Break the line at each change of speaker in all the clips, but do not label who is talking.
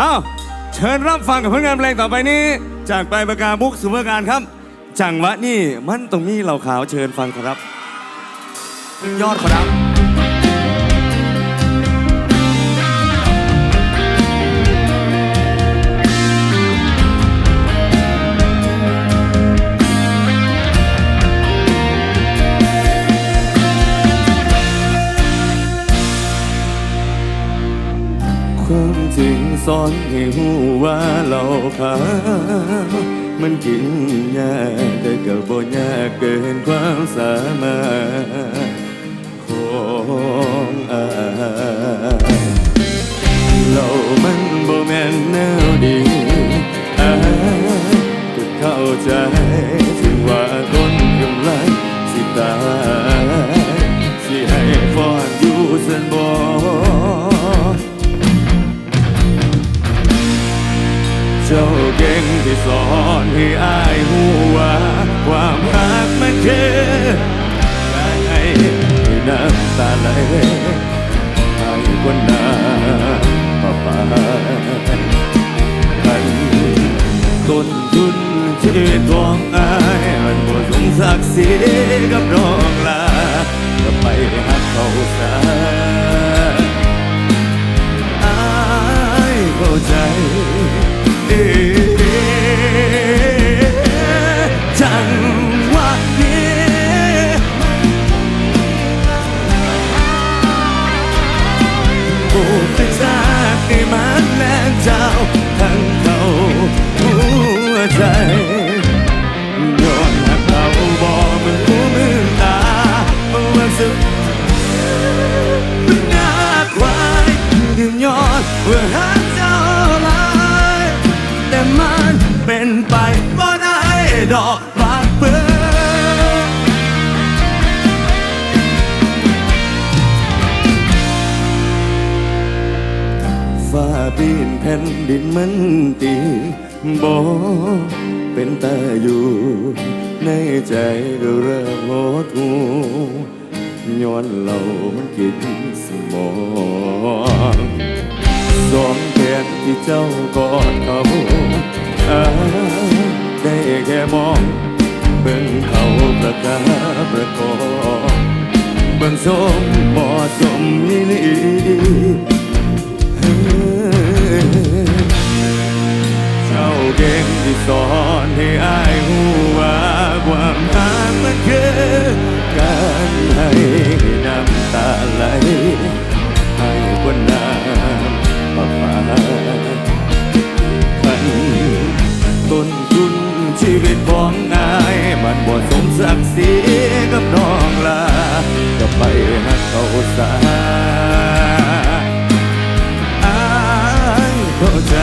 อ้าวเชิญรับฟังกับผลงานเพลงต่อไปนี้ จากไปลายประกาบุกสุภการครับ จังหวะนี่มันตรงนี้เหล่าขาวเชิญฟังครับ ยอดครับ ความจริงสอนให้หูว่าเราขามันกินยากแต่ก็บ่ยากเกินความสามารถของอาเรามันบ่แม่นแนวดีำตาไหลให้คนาป่าป่ากันต้นทุนชีวิตของอายมันหมดสมศักดิ์ศรีกับน้องลาก็ไปหักเขาซะอายเข้าใจเดอกบานเปื้อนฟ้าปีนแผ่นดินมันตีบ่เป็นตาอยู่ ในใจก็เริ่มโหดหูย้อนเรามันกินสมองสองแขนที่เจ้ากอดเขาอา ได้แค่มองเบิ่งเขาประกาประกอบเบิ่งสมเหมาะสมนี่ลีเฮ้ยเจ้าเก่งที่สอนให้อายหูว่าความรักมันคือการให้น้ำตาไหลให้คนน้ำมาปาคันต้น ชีวิตของอายมันบ่สมศักดิ์ศรีกับน้องลาก็ไปหักเขาซะอายเข้าใจ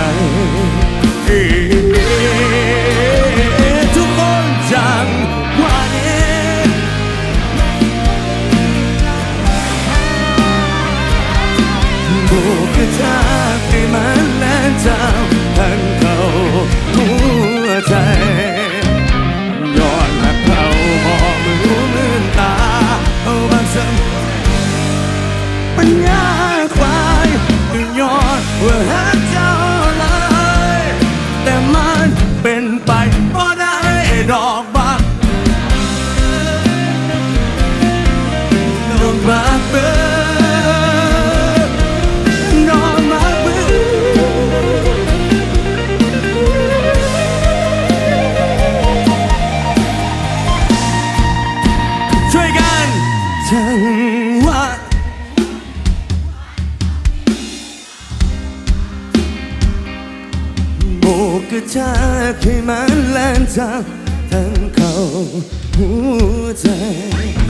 แล่นจา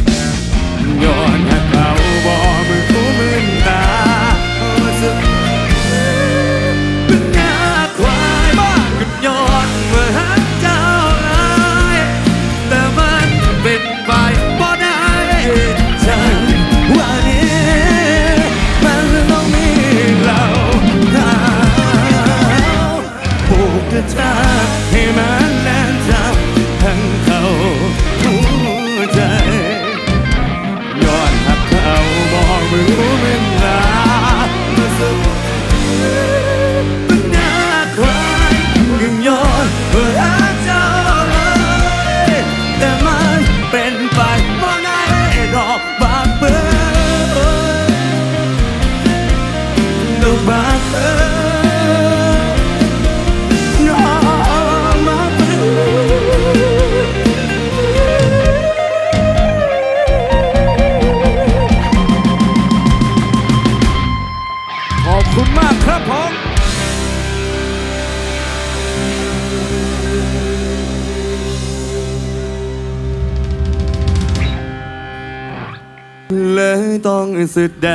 แสด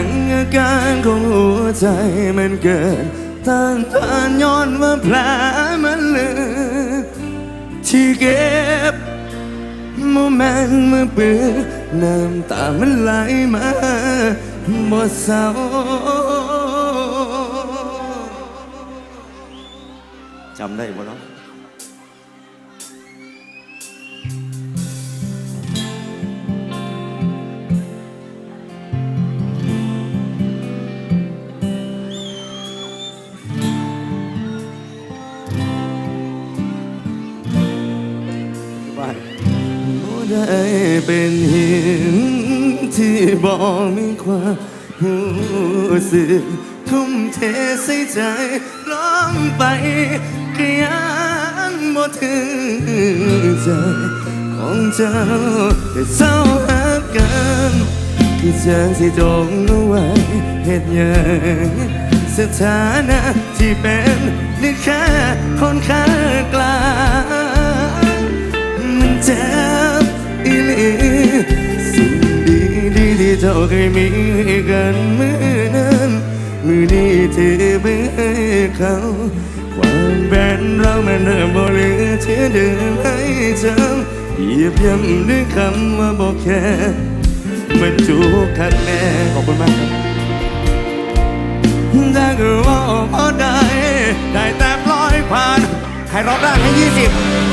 งอาการของหัวใจมันเกิดต้านทานย้อนว่าแผลมันลึกที่เก็บโมเมนต์เมื่อเบื่อน้ำตามันไหลมาบ่เศร้าจำได้บ่เนาะ เป็นหินที่บอกมีความรู้สึกทุ่มเทใส่ใจลองไปก็ยังบ่ถึงใจของเจ้าแต่เศร้าหากันคือเจอที่จงเอาไว้เหตุยังสถานะที่เป็นนี่แค่คนข้างกลาง เจ้าเคยมีกันเมื่อนั้นมือนี้ที่เบื่อเขาความเป็นเรามันเริ่มบ่เหลือเชื่อเดิมให้จำเหยียบย่ำด้วยคำว่าบอกแค่มันจูบข้างแน่ขอบคุณมากครับได้ก็ว่าพอได้ ได้แต่ปล่อยผ่าน
ใครรองได้ให้ยี่สิบ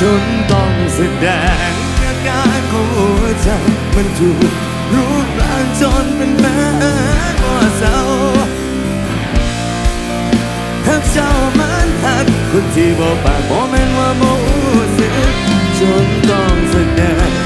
จนต้องแสดงอาการของหัวใจมันถูกรูปร่างจนเป็นแม่ว่าเศร้าหักเจ้ามันหักคนที่บอกปากบอกแม่นว่าโมสึกจนต้องแสดง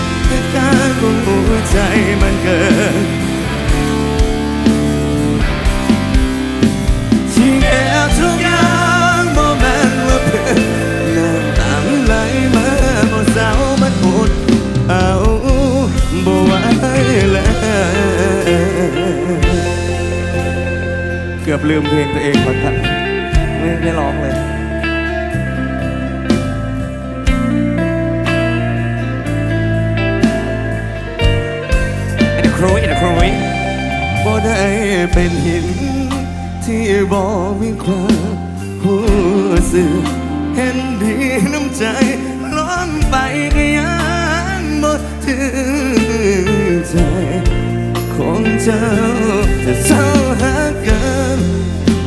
ใจของเจ้าจะเศร้าหากัน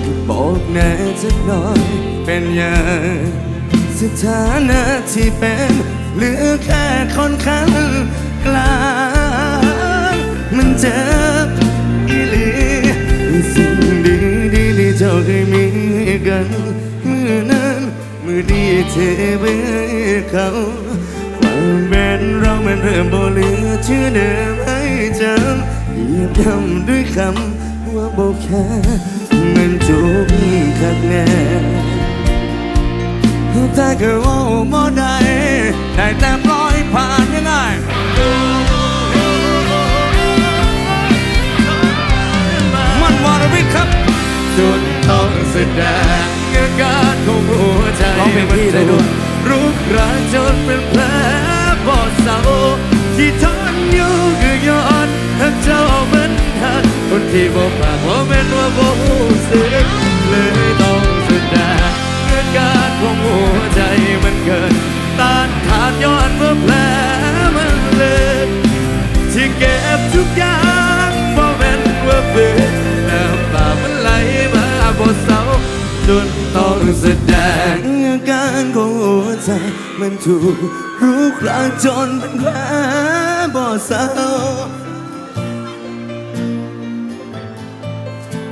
ก็บอกแน่จะหน่อยเป็นอย่างสถานะที่เป็นเหลือแค่คนข้างกลางมันเจ็บอีหลีสิ่งดีดีๆที่เจ้าเคยมีกันเมื่อนั้นมือดีเทไปให้เขา เป็นเรามันเริ่มบ่เหลือเชื่อเดิมให้จำเหยียบย่ำด้วยคำว่าบ่แค่มันจุกคักแน่แต่ก็เว่าบ่ได้ได้แต่ปล่อยผ่านยังไงมันวรวิทย์ครับจนต้องแสดงอาการของหัวใจ
ร้องเพลงพี่ได้ด้วย
รูปร่างจนเป็นแผลปอดเศร้า ที่ทนอยู่คือยอดหักเจ้ามันหักคนที่บอกปากว่าเป็นว่าบอกสึกเลยต้องแสดงอาการของหัวใจมันเกินต้านทานย้อนว่าแผลมันเลยที่เก็บทุกอย่างบ่แม่นว่าเบื่อน้ำตามันไหลมาบ่ เศร้าจนต้องแสดงอาการของหัวใจ มันถูกรุกรานจนเป็นแผลบ่เศร้า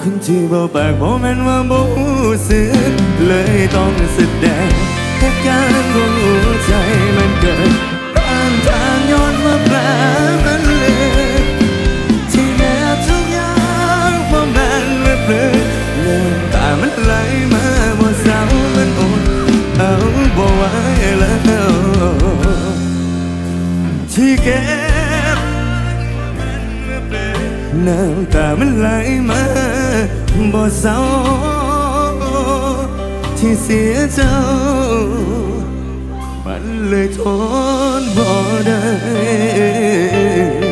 คนที่บ่ปากบ่แม่นว่าบ่รู้สึกเลยต้องแสดงอาการของหัวใจมันเกิด ก็บน้ำตามันไหลมาบ่เศร้าที่เสียเจ้า มันเลยทนบ่ได้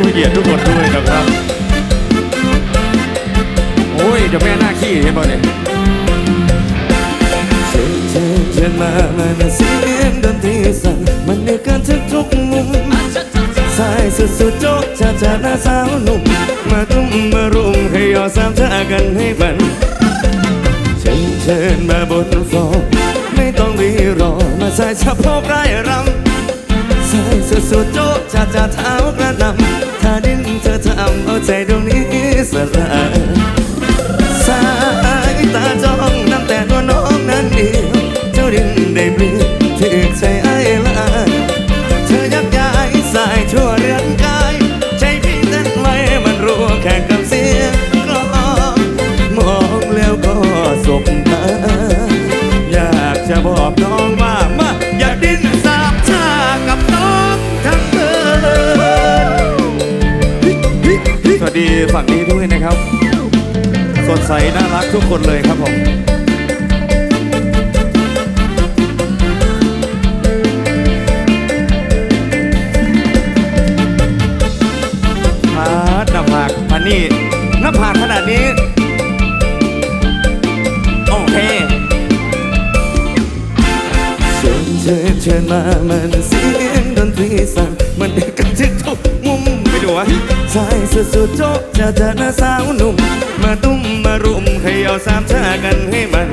ผู้เกียรติทุกคนด้วยนะครับ โอ้ยเดี๋ยวแม่หน้าขี้เห็นป่ะเนี่ย
เชิญเชิญเชิญมามันเสียงดนตรีสั่นมันในการทุกทุกมุมสายสุดๆโจ๊กจะจะหน้าสาวหนุ่มมาตุ้มมารุมให้ยอสามชากันให้บันเชิญเชิญมาบนฟอร์ไม่ต้องรีรอมาใส่สะโพกไร้รำใส่สุดโจ๊กจะจะเท้ากระนำ สลา
ย สดใสน่ารักทุกคนเลยครับผมพาดหน้าผากพันนี่หน้าผากขนาดนี้ โอเค
เชิญเชิญเชิญมามันเสียงดนตรีสั่นมันเด็กกันทุกทุก
ปดูวะ
ใส่สุดสุดๆโจ๊กจะจะหน้าสาวหนุ่ม มาตุ้มมารุมให้เอาสามชากันให้มัน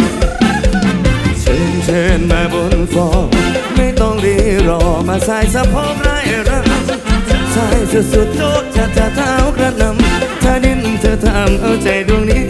เชิญเชิญมาบนฟอร์ไม่ต้องรีรอมาใส่สะโพกไร้รังใส่สุดสุดๆโจ๊กจะจะเท้ากระนำถ้าดิ้นเธอทำเอาใจดวงนี้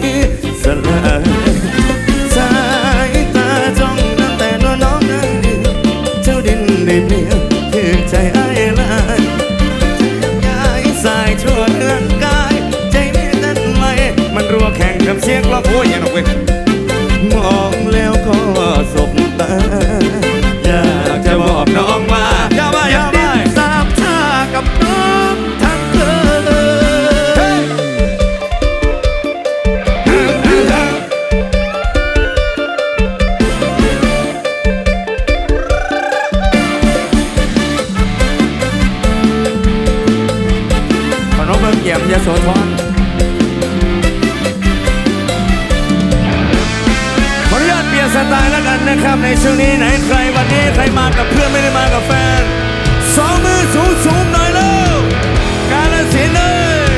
สไตล์
แล้วกันนะครับ ในช่วงนี้ไหนใครวันนี้ใครมากับเพื่อนไม่ได้มากับแฟนสองมือสูงสูงๆหน่อยเร็วกาลสินธุ์เลย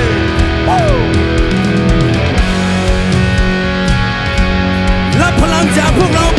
รับพลังจากพวกเรา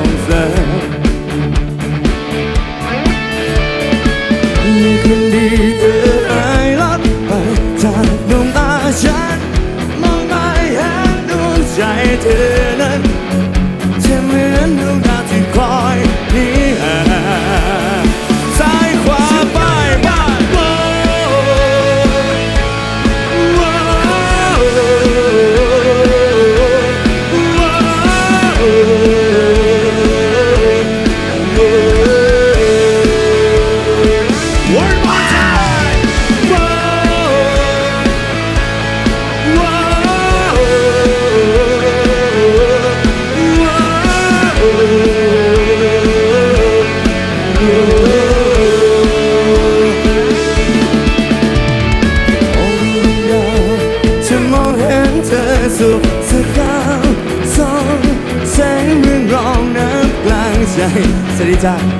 ง ส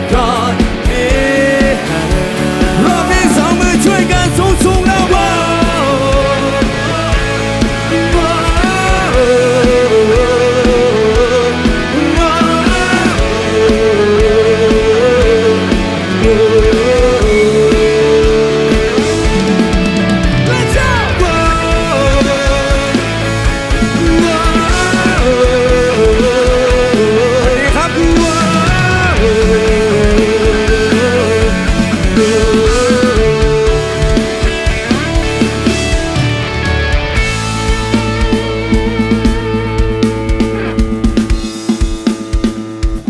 ด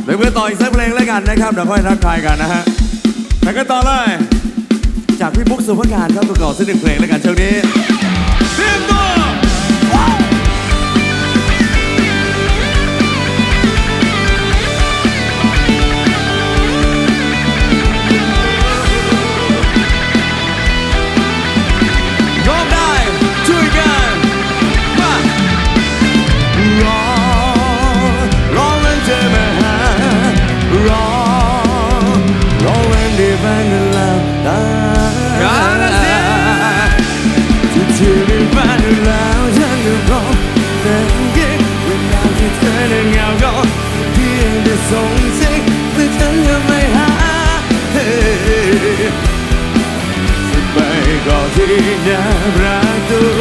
เดี๋ยวเพื่อต่ออีกสักเพลงแล้วกันนะครับเดี๋ยวค่อยทักทายกันนะฮะแต่กันต่อเลย จากพี่บุ๊กสุภการครับประกอบสักหนึ่งเพลงแล้วกันช่วงนี้ ก็พร้อมแต่ยิ่งเวลาที่เธอได้เหงาก็เพียงแต่ส่งสิ่งแต่ฉันยังไม่หาเฮ้ไปก็ที่น่ารักตัว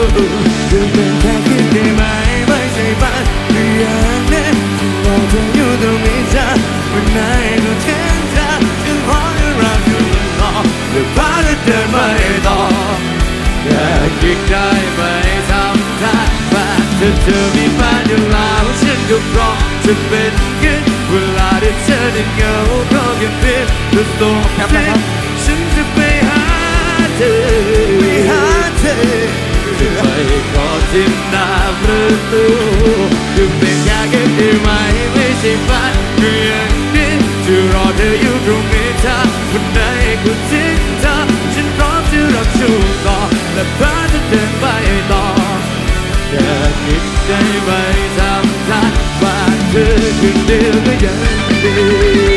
จะเป็นแค่คิดได้ไหมไม่ใช่บ้านหรืออย่างนี้เราจะอยู่ตรงนี้จ้ะวันไหนก็เช่นจ้ะยังขอให้เราอยู่ต่อหรือพาเดินไม่ต่อแค่คิดได้ไหม บ้าเธอมีบ้านอยู่แล้วฉันก็พร้อมจะเป็นกันเวลาที่เธอได้เหงาก็แค่เพียงเธอส่งเสียงฉันจะไปหาเธอไปหาเธอจะไปขอทิมหน้าประตูคือเป็นแค่แค่ได้ไหมไม่ใช่บ้านคืออย่างนี้จะรอเธออยู่ตรงนี้ถ้าวันไหนก็ทิ้งเธอฉันพร้อมจะรับชูต่อและพาเธอเดินไปต่อ ได้ไปทำท่าว่าเธอคนเดียวก็ยังดี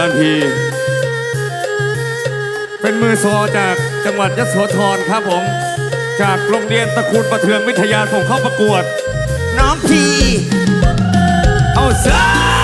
จารย์พี เป็นมือซอจากจังหวัดยโสธรครับผม จากโรงเรียนตะกูลประเทืองวิทยาส่งเข้าประกวด น้องพี เอาซะ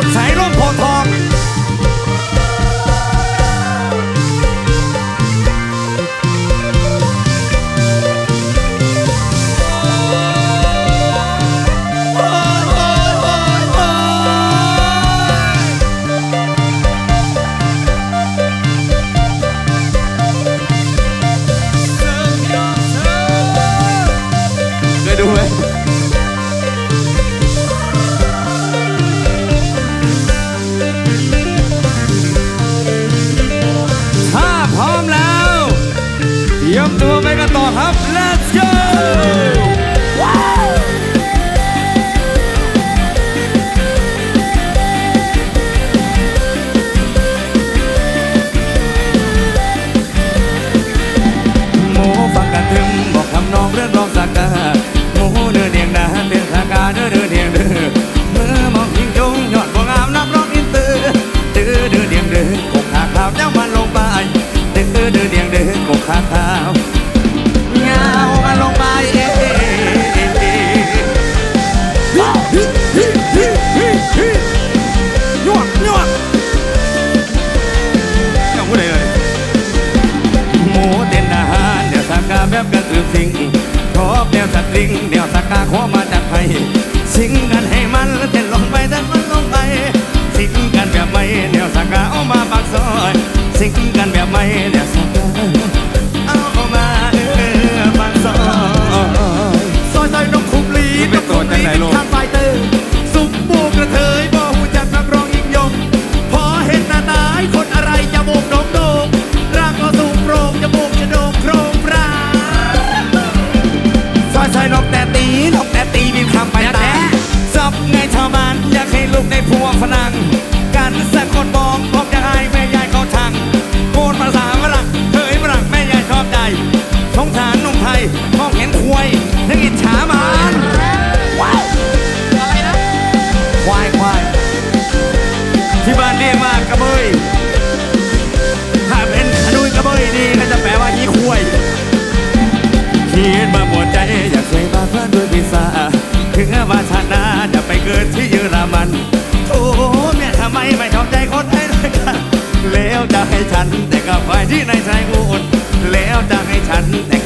por ทิ้งกันแบบไม่เดีย กิดที่
เย
อรมันโอ้แม่ทำไมไม่ชอบใจคนไทยด้วยกันแล้วจะให้ฉันแต่กับฝ่ายที่ในใจกูอ
ดแล้
วจะให้
ฉันแต่